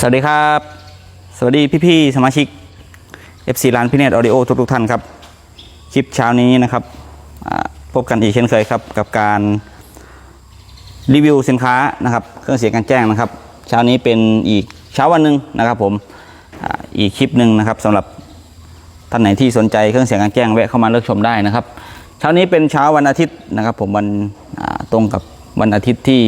สวัสดีครับ สวัสดีพี่ๆสมาชิก FC ร้านพีเนตออดิโอทุกๆท่านครับ คลิปเช้านี้นะครับพบกันอีกเช่นเคยครับ กับการรีวิวสินค้านะครับ เครื่องเสียงการแจ้งนะครับ เช้านี้เป็นอีกเช้าวันหนึ่งนะครับผมออีกคลิปหนึ่งนะครับสำหรับท่านไหนที่สนใจเครื่องเสียงการแจ้งแวะเข้ามาเลือกชมได้นะครับ เช้านี้เป็นเช้าวันอาทิตย์นะครับ ผมวันตรงกับวันอาทิตย์ที่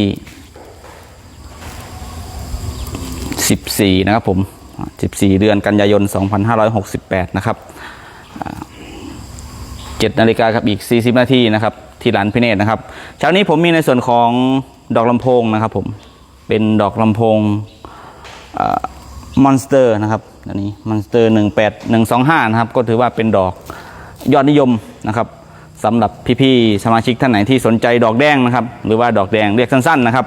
14 นะครับผม 14 เดือนกันยายน 2568 นะครับ7นาฬิกาครับอีก 40 นาทีนะครับ ที่ร้านพิเนตนะครับ เช้านี้ผมมีในส่วนของดอกลำโพงนะครับผม เป็นดอกลำโพงมอนสเตอร์นะครับอันนี้มอนสเตอร์ 18125 นะครับ ก็ถือว่าเป็นดอกยอดนิยมนะครับสำหรับพี่ๆสมาชิกท่านไหนที่สนใจดอกแดงนะครับ หรือว่าดอกแดงเรียกสั้นๆนะครับ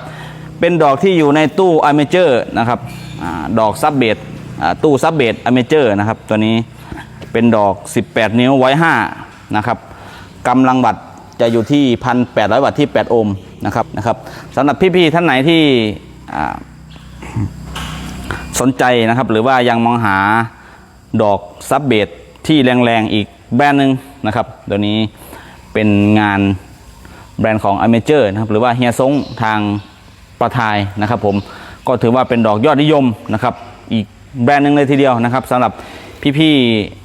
เป็นดอกที่อยู่ในตู้อเมเจอร์นะครับอดอกซับเบดตู้ซับเบดอเมเจอร์นะครับ ตัวนี้เป็นดอก 18 นิ้วไว้5นะครับกำลังวัตจะอยู่ที่ 1,800 วัตต์ที่ 8 โอห์มนะครับนะครับสำหรับพี่ๆท่านไหนที่สนใจนะครับ หรือว่ายังมองหาดอกซับเบดที่แรงๆอีกแบรนด์หนึ่งนะครับตัวนี้เป็นงานแบรนด์ของอเมเจอร์นะครับ หรือว่าเฮียซงทาง ประทายนะครับผมก็ถือว่าเป็นดอกยอดนิยมนะครับ อีกแบรนด์หนึ่งเลยทีเดียวนะครับสำหรับพี่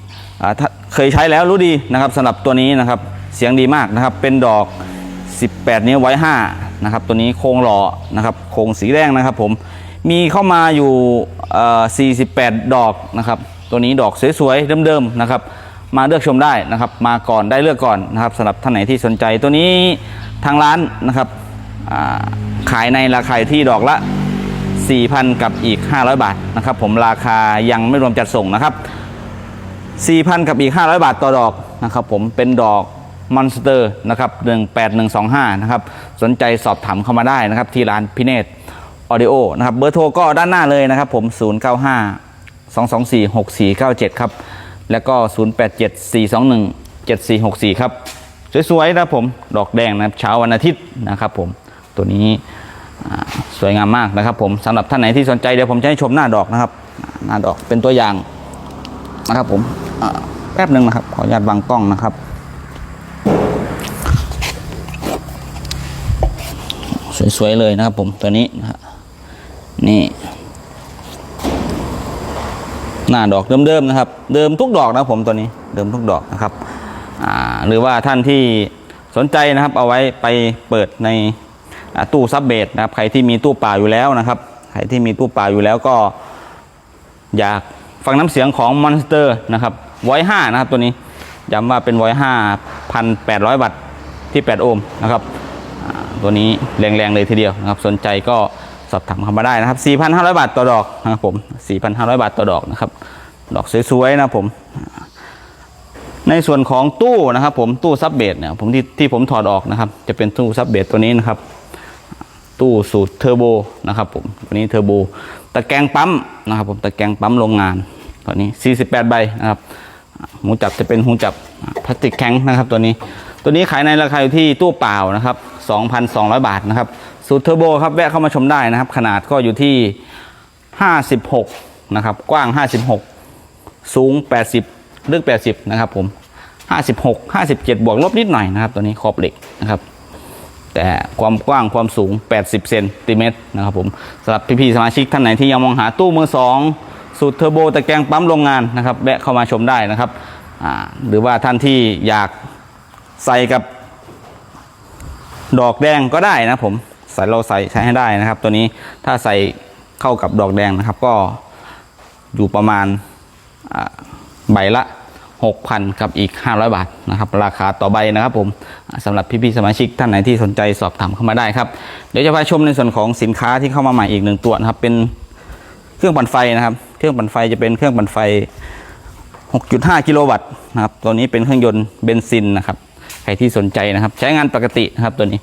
ๆเคยใช้แล้วรู้ดีนะครับสำหรับตัวนี้นะครับเสียงดีมากนะครับ เป็นดอก 18 นิ้วไว้ 5 นะครับ ตัวนี้โครงหล่อนะครับ โครงสีแดงนะครับผม มีเข้ามาอยู่ 48 ดอกนะครับ ตัวนี้ดอกสวยๆ เดิมๆ นะครับ มาเลือกชมได้นะครับ มาก่อนได้เลือกก่อนนะครับสำหรับท่านไหนที่สนใจ ตัวนี้ทางร้านนะครับ ขายในราคาอยู่ที่ดอกละ 4,000 กับอีก 500 บาทนะครับผมราคายังไม่รวมจัดส่งนะครับ 4,000 กับอีก 500 บาทต่อดอกนะครับผมเป็นดอกมอนสเตอร์นะครับ18125 นะครับ สนใจสอบถามเข้ามาได้นะครับ ที่ร้านพิเนตออดิโอนะครับเบอร์โทรก็ด้านหน้าเลยนะครับผม 095 224 6497 ครับ แล้วก็ 087 421 7464 ครับ สวยๆนะผม ดอกแดงนะครับเช้าวันอาทิตย์นะครับผม ตัวนี้สวยงามมากนะครับ ผมสำหรับท่านไหนที่สนใจเดี๋ยวผมจะให้ชมหน้าดอกนะครับ หน้าดอกเป็นตัวอย่างนะครับผมแป๊บหนึ่งนะครับ ขออนุญาตวางกล้องนะครับ สวยๆเลยนะครับผมตัวนี้นะนี่ หน้าดอกเดิมๆนะครับ เดิมทุกดอกนะผมตัวนี้เดิมทุกดอกนะครับหรือว่าท่านที่สนใจนะครับ เอาไว้ไปเปิดใน ตู้ซับเบดนะครับใครที่มีตู้ป่าอยู่แล้วนะครับใครที่มีตู้ป่าอยู่แล้วก็ อยากฟังน้ำเสียงของมอนสเตอร์นะครับไว้5นะครับตัวนี้ย้ำว่าเป็นไว้5 1,800วัตต์ที่ 8 โอห์มนะครับตัวนี้แรงๆเลยทีเดียวนะครับสนใจก็สอบถามเข้ามาได้นะครับ 4,500 บาทต่อดอกนะครับผม 4,500 บาทต่อดอกนะครับ ดอกสวยๆนะผม ในส่วนของตู้นะครับผมตู้ซับเบสเนี่ยผมที่ที่ผมถอดออกนะครับ จะเป็นตู้ซับเบสตัวนี้นะครับ ตู้สูตรเทอร์โบนะครับผมตัวนี้เทอร์โบตะแกรงปั๊มนะครับผมตะแกรงปั๊มโรงงานตัวนี้ 48 ใบนะครับหูจับจะเป็นหูจับพลาสติกแข็งนะครับตัวนี้ ตัวนี้ขายในราคาอยู่ที่ตู้เปล่านะครับ 2,200 บาทนะครับ สูตรเทอร์โบครับแวะเข้ามาชมได้นะครับ ขนาดก็อยู่ที่ 56 นะครับ กว้าง 56 สูง 80 ลึก 80 นะครับผม 56 57 บวกลบนิดหน่อยนะครับ ตัวนี้ขอบเหล็กนะครับ แต่ความกว้างความสูง 80 เซนติเมตรนะครับผมสำหรับพี่ๆสมาชิกท่านไหนที่ยังมองหาตู้มือสองสูตรเทอร์โบตะแกรงปั๊มโรงงานนะครับแวะเข้ามาชมได้นะครับหรือว่าท่านที่อยากใส่กับดอกแดงก็ได้นะผมใส่เราใส่ใช้ให้ได้นะครับ ตัวนี้ถ้าใส่เข้ากับดอกแดงนะครับก็อยู่ประมาณใบละ 6,000 กับอีก 500 บาทนะครับ ราคาต่อใบนะครับผมอ่าสำหรับพี่ๆสมาชิกท่านไหนที่สนใจสอบถามเข้ามาได้ครับ เดี๋ยวจะพาชมในส่วนของสินค้าที่เข้ามาใหม่อีกหนึ่งตัวนะครับ เป็นเครื่องปั่นไฟนะครับ เครื่องปั่นไฟจะเป็นเครื่องปั่นไฟ 6.5 กิโลวัตต์นะครับ ตัวนี้เป็นเครื่องยนต์เบนซินนะครับ ใครที่สนใจนะครับ ใช้งานปกตินะครับตัวนี้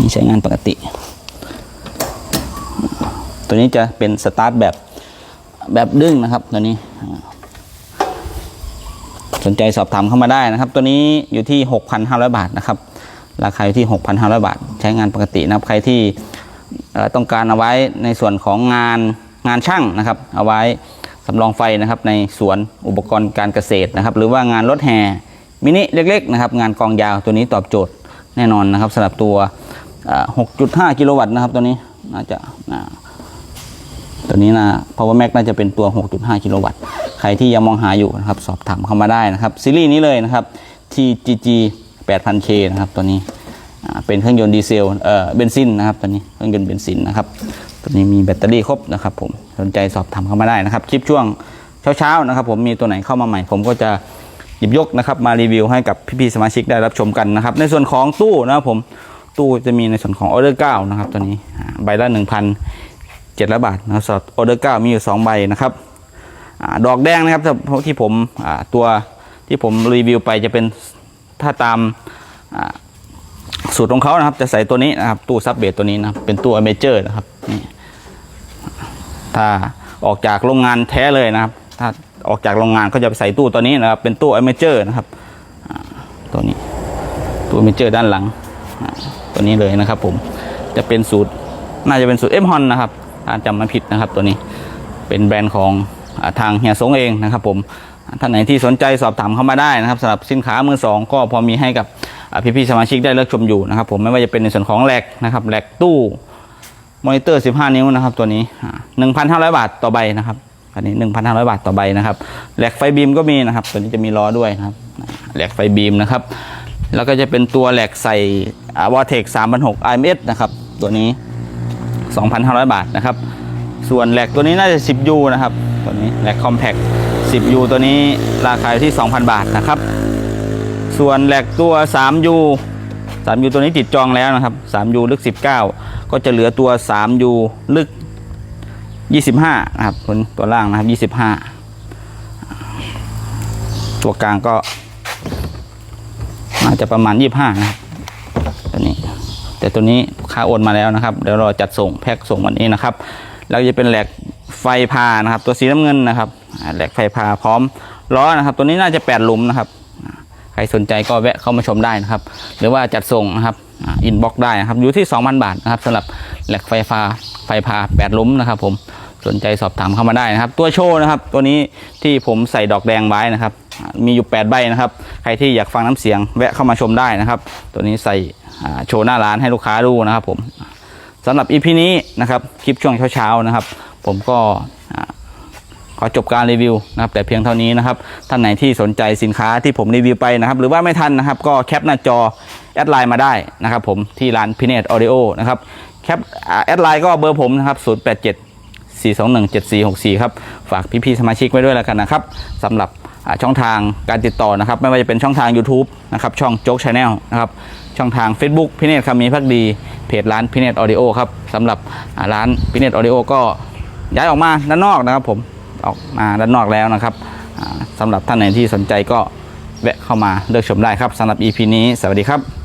นี่ใช้งานปกติ ตัวนี้จะเป็นสตาร์ทแบบแบบดึงนะครับตัวนี้ สนใจสอบถามเข้ามาได้นะครับ ตัวนี้อยู่ที่ 6,500 บาทนะครับ ราคาอยู่ที่ 6,500 บาท ใช้งานปกตินะครับ ใครที่ต้องการเอาไว้ในส่วนของงานงานช่างนะครับ เอาไว้สำรองไฟนะครับในสวนอุปกรณ์การเกษตรนะครับ หรือว่างานรถแห่มินิเล็กๆนะครับ งานกองยาวตัวนี้ตอบโจทย์แน่นอนนะครับสำหรับตัว 6.5 กิโลวัตต์นะครับตัวนี้น่าจะตัวนี้นะ power max น่าจะเป็นตัว 6.5 กิโลวัตต์ ใครที่ยังมองหาอยู่นะครับสอบถามเข้ามาได้นะครับซีรีส์นี้เลยนะครับ TGG 8000K นะครับตัวนี้เป็นเครื่องยนต์ดีเซลเอ่อเบนซินนะครับตัวนี้เครื่องยนต์เบนซินนะครับตัวนี้มีแบตเตอรี่ครบนะครับผมสนใจสอบถามเข้ามาได้นะครับคลิปช่วงเช้าๆนะครับ ผมมีตัวไหนเข้ามาใหม่ ผมก็จะหยิบยกนะครับมารีวิวให้กับพี่ๆสมาชิกได้รับชมกันนะครับในส่วนของตู้นะครับผมตู้จะมีในส่วนของออเดอร์9นะครับตัวนี้ใบละ1,000เจ็ดร้อยบาทนะครับสำหรับออเดอร์เก้ามีอยู่สองใบนะครับ ดอกแดงนะครับที่ผมตัวที่ผมรีวิวไปจะเป็นถ้าตามสูตรของเขานะครับ จะใส่ตัวนี้นะครับตู้ซับเบสตัวนี้นะเป็นตัวเมเจอร์นะครับนี่ถ้าออกจากโรงงานแท้เลยนะครับ ถ้าออกจากโรงงานก็จะไปใส่ตู้ตัวนี้นะครับ เป็นตู้เมเจอร์นะครับตัวนี้ตัวเมเจอร์ด้านหลังตัวนี้เลยนะครับ ผมจะเป็นสูตรน่าจะเป็นสูตรเอ็มฮอนนะครับถ้าจำไม่ผิดนะครับตัวนี้เป็นแบรนด์ของ ทางเฮียสงเองนะครับผมท่านไหนที่สนใจสอบถามเข้ามาได้นะครับสำหรับสินค้ามือสองก็พอมีให้กับอ่พี่ๆสมาชิกได้เลือกชมอยู่นะครับผมไม่ว่าจะเป็นในส่วนของแหลกนะครับแหลกตู้มอนิเตอร์ 15 นิ้วนะครับตัวนี้อ่า1,500 บาทต่อใบนะครับอันนี้ 1,500 บาทต่อใบนะครับแหลกไฟบีมก็มีนะครับ ตัวนี้จะมีล้อด้วยนะครับแหลกไฟบีมนะครับ แล้วก็จะเป็นตัวแหลกใส่วอเทค3,600 IMS นะครับตัวนี้ 2,500 บาทนะครับ ส่วนแหลกตัวนี้น่าจะ 10U นะครับ ตัวนี้แหลกคอมแพค 10U ตัวนี้ราคาอยู่ที่ 2,000 บาทนะครับ ส่วนแหลกตัว 3U 3U ตัวนี้ติดจองแล้วนะครับ 3U ลึก 19 ก็จะเหลือตัว 3U ลึก 25 นะครับตัวตัวล่างนะครับ 25 ตัวกลางก็น่าจะประมาณ 25 นะครับตัวนี้ แต่ตัวนี้ค้าโอนมาแล้วนะครับ เดี๋ยวรอจัดส่งแพ็คส่งวันนี้นะครับ แล้วจะเป็นแหลก ไฟพานะครับ ตัวสีน้ำเงินนะครับแหลกไฟพาพร้อมล้อนะครับ ตัวนี้น่าจะแปดหลุมนะครับใครสนใจก็แวะเข้ามาชมได้นะครับ หรือว่าจัดส่งนะครับอินบ็อกได้นะครับ อยู่ที่ 2,000 บาทนะครับสำหรับแหลกไฟฟ้าไฟพาแปดหลุมนะครับ ผมสนใจสอบถามเข้ามาได้นะครับ ตัวโชว์นะครับ ตัวนี้ที่ผมใส่ดอกแดงไว้นะครับ มีอยู่ 8 ใบนะครับ ใครที่อยากฟังน้ำเสียงแวะเข้ามาชมได้นะครับ ตัวนี้ใส่โชว์หน้าร้านให้ลูกค้าดูนะครับ ผมสำหรับอีพีนี้นะครับคลิปช่วงเช้าๆนะครับ ผมก็ขอจบการรีวิวนะครับแต่เพียงเท่านี้นะครับ ท่านไหนที่สนใจสินค้าที่ผมรีวิวไปนะครับ หรือว่าไม่ทันนะครับ ก็แคปหน้าจอแอดไลน์มาได้นะครับผมที่ร้านพิเนตออดิโอนะครับแคปแอดไลน์ก็เบอร์ผมนะครับ 087 421 7464 ครับ ฝากพี่ๆสมาชิกไว้ด้วยแล้วกันนะครับสำหรับช่องทางการติดต่อนะครับ ไม่ว่าจะเป็นช่องทาง YouTube นะครับช่องโจ๊กชาแนลนะครับช่องทาง Facebook พิเนตคำมีพักดี เพจร้านพิเนตออดิโอครับสำหรับร้านพิเนตออดิโอก็ ย้ายออกมาด้านนอกนะครับ ผมออกมาด้านนอกแล้วนะครับอ่าสำหรับท่านไหนที่สนใจก็แวะเข้ามาเลือกชมได้ครับสำหรับ EP นี้สวัสดีครับ